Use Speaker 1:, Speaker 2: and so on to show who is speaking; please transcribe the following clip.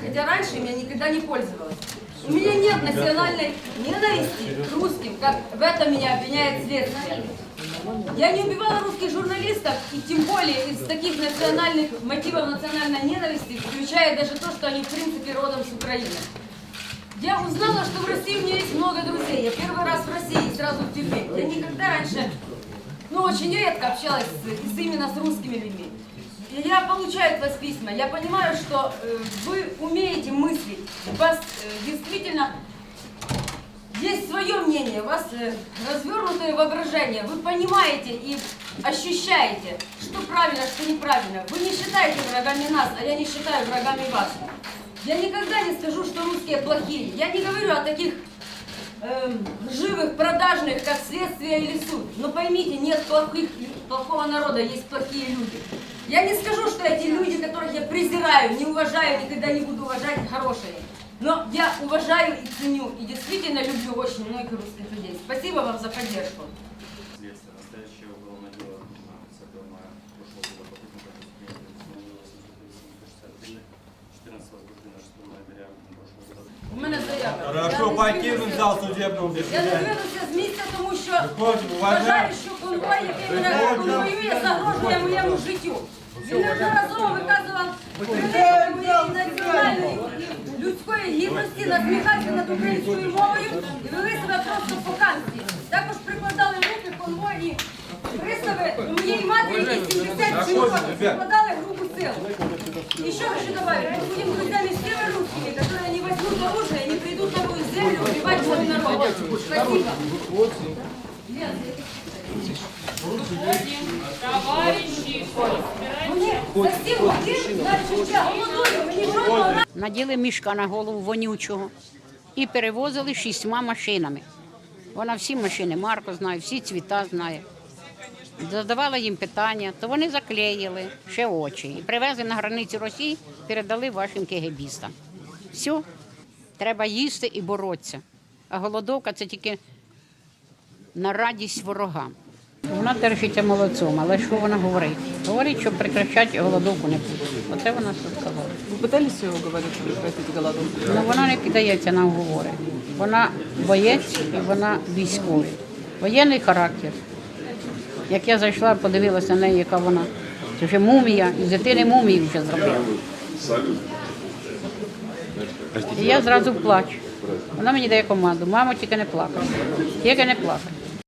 Speaker 1: хотя раньше им я никогда не пользовалась. У меня нет национальной ненависти к русским, как в этом меня обвиняет следствие. Я не убивала русских журналистов, и тем более из таких национальных мотивов национальной ненависти, включая даже то, что они в принципе родом с Украины. Я узнала, что в России у меня есть много друзей. Я первый раз в России, сразу в тюрьме. Я никогда раньше, ну, очень редко общалась с, с- именно с русскими людьми. Я получаю от вас письма. Я понимаю, что э, вы умеете мыслить. У вас э, действительно есть свое мнение, у вас э, развернутое воображение. Вы понимаете и ощущаете, что правильно, что неправильно. Вы не считаете врагами нас, а я не считаю врагами вас. Я никогда не скажу, что русские плохие. Я не говорю о таких эм, живых, продажных, как следствие или суд. Но поймите, нет плохих, плохого народа, есть плохие люди. Я не скажу, что эти люди, которых я презираю, не уважаю, никогда не буду уважать, хорошие. Но я уважаю и ценю, и действительно люблю очень многих русских людей. Спасибо вам за поддержку.
Speaker 2: Следствие. Настоящее уголовное дело а, 10 мая прошлого года по преступному преступлению 14 возбуждено 6 ноября прошлого года.
Speaker 1: У мене заява.
Speaker 3: Хорошо,
Speaker 1: Я не
Speaker 3: покинуть
Speaker 1: звільнюся-
Speaker 3: зал судебного
Speaker 1: Я не
Speaker 3: засідання.
Speaker 1: звинуся з місця, тому що
Speaker 3: Виходимо,
Speaker 1: вважаю,
Speaker 3: уважаємо.
Speaker 1: що конвой, який мене конвоює, загрожує моєму життю. Він неодноразово виказував приниження моєї національної людської гідності, насміхався над українською мовою і вели себе просто по-канськи. Також прикладали руки конвої пристави до моєї матері, якій 77 років, прикладали групу сил. И что хочу добавить? Мы будем друзьями с теми русскими, которые не возьмут оружие и не придут на мою землю убивать свой народ. Спасибо.
Speaker 4: Товарищи,
Speaker 1: Мені за 7 годин, значить, я голодую, мені жодного
Speaker 5: Наділи мішка на голову вонючого і перевозили шістьма машинами. Вона всі машини Марко знає, всі цвіта знає. Задавала їм питання, то вони заклеїли ще очі і привезли на границю Росії, передали вашим кегебістам. Все, треба їсти і боротися. А голодовка це тільки на радість ворогам. Вона держиться молодцом, але що вона говорить? Говорить, що прекращати голодовку не буде. Оце вона сказала.
Speaker 6: Вы пытались ее уговорить прекратить голодовку?
Speaker 5: Ну вона не піддається на уговори. Вона боєць і вона військовий. Воєнний характер. Як я зайшла, подивилася на неї, яка вона. Це вже мумія, із дитини мумію вже зробила. І я зразу плачу. Вона мені дає команду, мамо, тільки не плакати. Тільки не плакати.